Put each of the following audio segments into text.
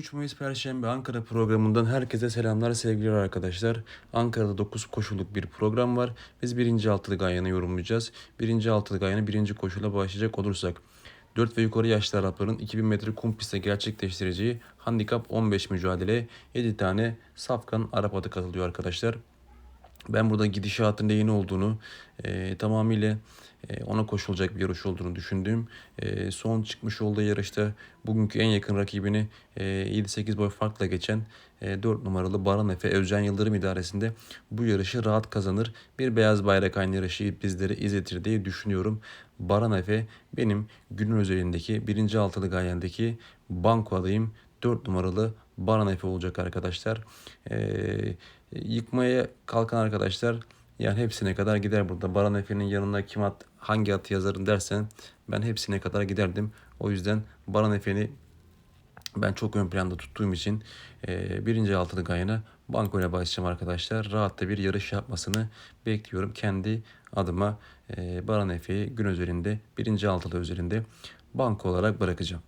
23 Mayıs Perşembe Ankara programından herkese selamlar sevgili arkadaşlar. Ankara'da 9 koşuluk bir program var. Biz birinci altılı gayanı yorumlayacağız. Birinci altılı gayanı birinci koşula başlayacak olursak. 4 ve yukarı yaşlı Arapların 2000 metre kum pistte gerçekleştireceği handikap 15 mücadele 7 tane safkan Arap adı katılıyor arkadaşlar. Ben burada gidişatın neyin olduğunu e, tamamıyla ona koşulacak bir yarış olduğunu düşündüğüm e, son çıkmış olduğu yarışta bugünkü en yakın rakibini e, 7-8 boy farkla geçen e, 4 numaralı Baran Efe Özcan Yıldırım idaresinde bu yarışı rahat kazanır. Bir beyaz bayrak aynı yarışı bizlere izletir diye düşünüyorum. Baran Efe benim günün özelindeki birinci altılı gayendeki banko adayım 4 numaralı Baran Efe olacak arkadaşlar. Ee, yıkmaya kalkan arkadaşlar yani hepsine kadar gider burada. Baran Efe'nin yanına kim at, hangi atı yazarım dersen ben hepsine kadar giderdim. O yüzden Baran Efe'ni ben çok ön planda tuttuğum için e, birinci altılı gayına banko ile başlayacağım arkadaşlar. Rahat da bir yarış yapmasını bekliyorum. Kendi adıma e, Baran Efe'yi gün üzerinde birinci altılı üzerinde banko olarak bırakacağım.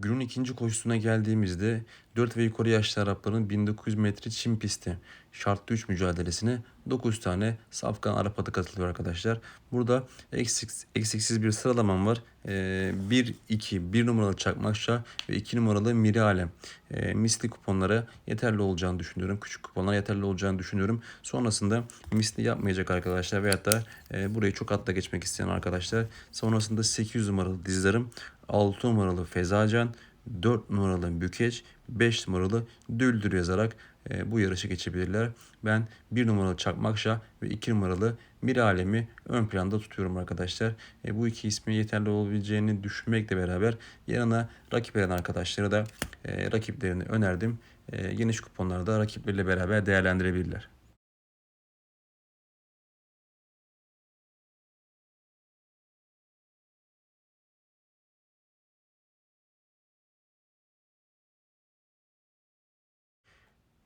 Günün ikinci koşusuna geldiğimizde 4 ve yukarı yaşlı Arapların 1900 metre çim pisti şartlı 3 mücadelesine 9 tane safkan Arap atı katılıyor arkadaşlar. Burada eksik, eksiksiz bir sıralamam var. Ee, 1, 2, 1 numaralı Çakmakşa ve 2 numaralı Miri Alem. Ee, misli kuponlara yeterli olacağını düşünüyorum. Küçük kuponlara yeterli olacağını düşünüyorum. Sonrasında misli yapmayacak arkadaşlar veyahut da e, burayı çok atla geçmek isteyen arkadaşlar. Sonrasında 800 numaralı dizlerim 6 numaralı Fezacan, 4 numaralı Bükeç, 5 numaralı Düldür yazarak e, bu yarışı geçebilirler. Ben 1 numaralı Çakmakşa ve 2 numaralı Bir Alemi ön planda tutuyorum arkadaşlar. E, bu iki ismi yeterli olabileceğini düşünmekle beraber yanına rakip eden arkadaşlara da e, rakiplerini önerdim. E, geniş kuponlarda rakipleriyle beraber değerlendirebilirler.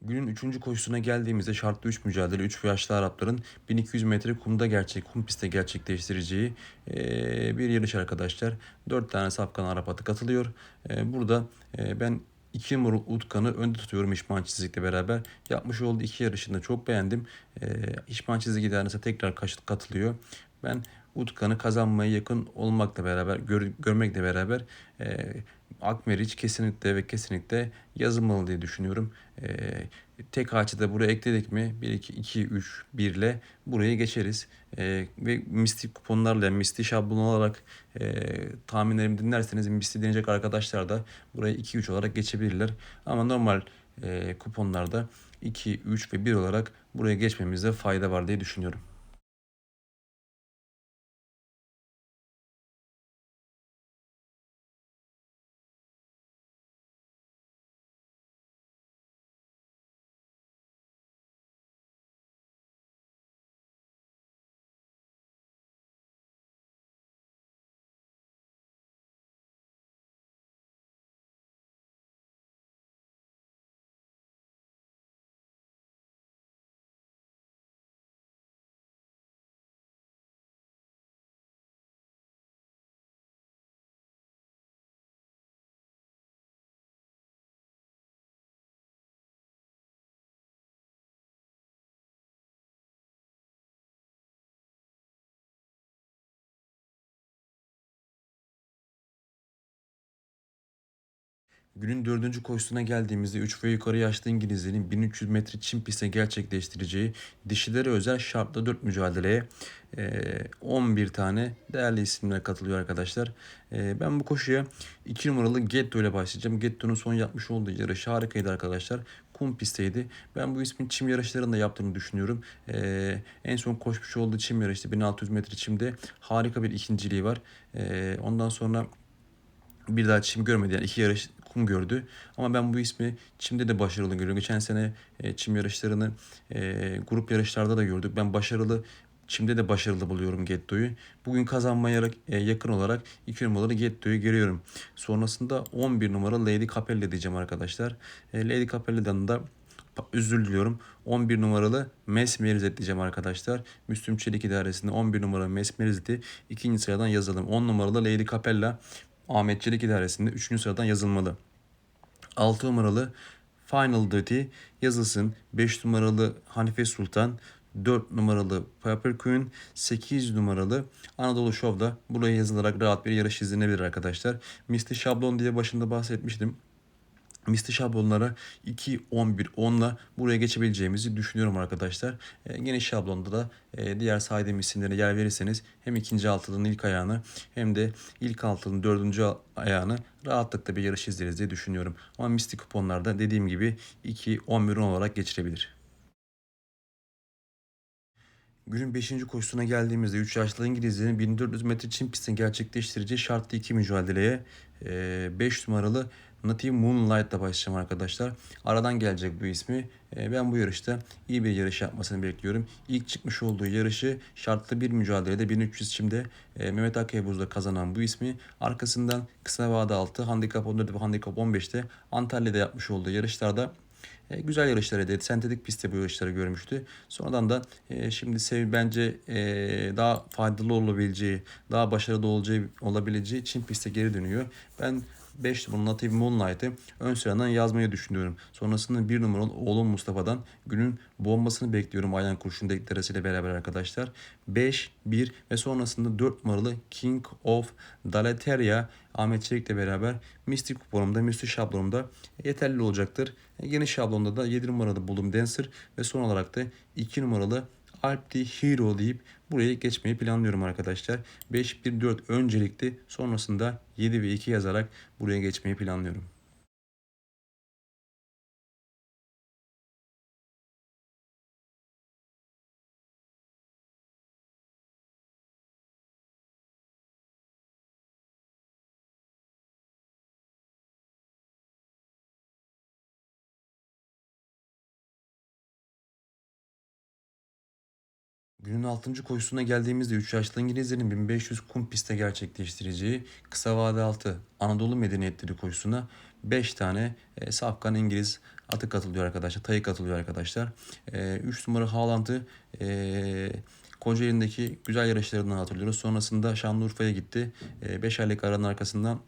Günün 3. koşusuna geldiğimizde şartlı 3 mücadele 3 yaşlı Arapların 1200 metre kumda gerçek kum pistte gerçekleştireceği e, bir yarış arkadaşlar. 4 tane safkan Arap atı katılıyor. E, burada e, ben 2 numaralı Utkan'ı önde tutuyorum İşman Çizik'le beraber. Yapmış olduğu iki yarışını çok beğendim. E, İşman Çizik idaresi tekrar katılıyor. Ben Utkan'ı kazanmaya yakın olmakla beraber, gör, görmekle beraber e, Akmeriç kesinlikle ve kesinlikle yazılmalı diye düşünüyorum. E, tek ağaçı da buraya ekledik mi 1, 2, 2, 3, 1 ile burayı geçeriz. E, ve mistik kuponlarla, mistik şablon olarak e, tahminlerimi dinlerseniz mistik deneyecek arkadaşlar da burayı 2, 3 olarak geçebilirler. Ama normal e, kuponlarda 2, 3 ve 1 olarak buraya geçmemizde fayda var diye düşünüyorum. Günün dördüncü koşusuna geldiğimizde 3 ve yukarı yaşlı İngilizlerin 1300 metre çim pistte gerçekleştireceği dişilere özel şartla 4 mücadeleye e, 11 tane değerli isimler katılıyor arkadaşlar. E, ben bu koşuya 2 numaralı Getto ile başlayacağım. Getto'nun son yapmış olduğu yarış harikaydı arkadaşlar. Kum pistteydi. Ben bu ismin çim yarışlarında yaptığını düşünüyorum. E, en son koşmuş olduğu çim yarışı 1600 metre çimde harika bir ikinciliği var. E, ondan sonra bir daha çim görmedi. Yani iki yarış kum gördü. Ama ben bu ismi çimde de başarılı görüyorum. Geçen sene e, çim yarışlarını e, grup yarışlarda da gördük. Ben başarılı çimde de başarılı buluyorum Getto'yu. Bugün kazanmaya e, yakın olarak 2 numaralı Getto'yu görüyorum. Sonrasında 11 numara Lady Capella diyeceğim arkadaşlar. E, Lady Capella'dan da özür diliyorum. 11 numaralı Mesmerizet diyeceğim arkadaşlar. Müslüm Çelik idaresinde 11 numaralı Mesmerizet'i ikinci sıradan yazalım. 10 numaralı Lady Capella Ahmet Çelik idaresinde 3. sıradan yazılmalı. 6 numaralı Final Duty yazılsın. 5 numaralı Hanife Sultan, 4 numaralı Pepper Queen, 8 numaralı Anadolu Show'da buraya yazılarak rahat bir yarış izlenebilir arkadaşlar. Misli Şablon diye başında bahsetmiştim. Misli şablonlara 2, 11, 10'la buraya geçebileceğimizi düşünüyorum arkadaşlar. E, geniş şablonda da e, diğer saydığım isimlere yer verirseniz hem ikinci altının ilk ayağını hem de ilk altının dördüncü ayağını rahatlıkla bir yarış izleriz diye düşünüyorum. Ama misli kuponlarda dediğim gibi 2, 11, 10 olarak geçirebilir. Günün 5. koşusuna geldiğimizde 3 yaşlı İngilizlerin 1400 metre çim pistini gerçekleştireceği şartlı iki mücadeleye 5 numaralı Native Moonlight'la başlayacağım arkadaşlar. Aradan gelecek bu ismi. Ben bu yarışta iyi bir yarış yapmasını bekliyorum. İlk çıkmış olduğu yarışı şartlı bir mücadelede 1300 çimde Mehmet Akaybuz'da kazanan bu ismi arkasından kısa vade altı handikap 14 ve handikap 15'te Antalya'da yapmış olduğu yarışlarda e, güzel yarışlar elde Sentetik pistte bu yarışları görmüştü. Sonradan da e, şimdi sev bence e, daha faydalı olabileceği, daha başarılı olacağı, olabileceği Çin pistte geri dönüyor. Ben 5 numaralı Native Moonlight'ı ön sıradan yazmayı düşünüyorum. Sonrasında 1 numaralı oğlum Mustafa'dan günün bombasını bekliyorum Ayhan Kurşun deklarasıyla beraber arkadaşlar. 5, 1 ve sonrasında 4 numaralı King of Dalateria Ahmet Çelik'le beraber Mystic kuponumda, Mystic şablonumda yeterli olacaktır. Yeni şablonda da 7 numaralı Bulum Dancer ve son olarak da 2 numaralı Alp the Hero deyip buraya geçmeyi planlıyorum arkadaşlar. 5-1-4 öncelikli sonrasında 7 ve 2 yazarak buraya geçmeyi planlıyorum. Günün 6. koşusuna geldiğimizde 3 yaşlı İngilizlerin 1500 kum pistte gerçekleştireceği kısa vade altı Anadolu medeniyetleri koşusuna 5 tane e, safkan İngiliz atı katılıyor arkadaşlar. Tayı katılıyor arkadaşlar. 3 e, numara Haaland'ı e, Kocaeli'ndeki güzel yarışlarından hatırlıyoruz. Sonrasında Şanlıurfa'ya gitti. 5 e, aylık aranın arkasından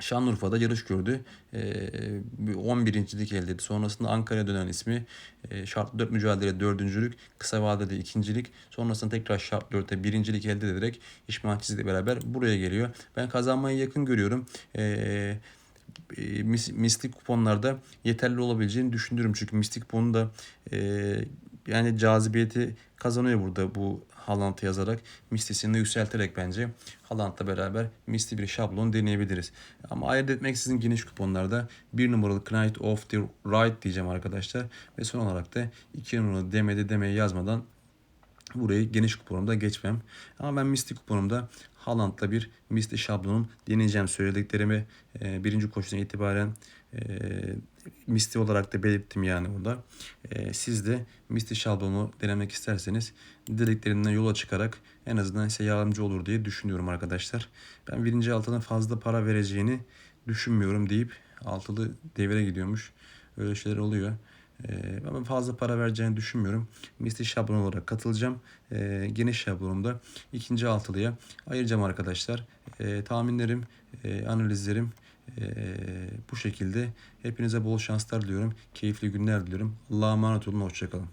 Şanlıurfa'da yarış gördü. E, 11. lik elde etti. Sonrasında Ankara'ya dönen ismi e, şart 4 mücadele dördüncülük, kısa vadede ikincilik. Sonrasında tekrar şart 4'te birincilik elde ederek İsmail ile beraber buraya geliyor. Ben kazanmayı yakın görüyorum. Eee e, mistik kuponlarda yeterli olabileceğini düşünüyorum. Çünkü mistik kuponu da e, yani cazibiyeti kazanıyor burada bu Haaland'ı yazarak mistisini yükselterek bence Haaland'la beraber misli bir şablon deneyebiliriz. Ama ayırt etmek sizin geniş kuponlarda bir numaralı Knight of the Right diyeceğim arkadaşlar. Ve son olarak da iki numaralı demedi demeyi yazmadan burayı geniş kuponumda geçmem. Ama ben misli kuponumda Haaland'la bir misli şablonum deneyeceğim söylediklerimi e, birinci koşudan itibaren e, misli olarak da belirttim yani burada. E, siz de misli şablonu denemek isterseniz dediklerinden yola çıkarak en azından size yardımcı olur diye düşünüyorum arkadaşlar. Ben birinci altına fazla para vereceğini düşünmüyorum deyip altılı devire gidiyormuş. Öyle şeyler oluyor. Ee, ama fazla para vereceğini düşünmüyorum. Misli şablon olarak katılacağım. Ee, geniş şablonumda ikinci altılıya ayıracağım arkadaşlar. Ee, tahminlerim, e, analizlerim e, bu şekilde. Hepinize bol şanslar diliyorum. Keyifli günler diliyorum. Allah'a emanet olun. Hoşçakalın.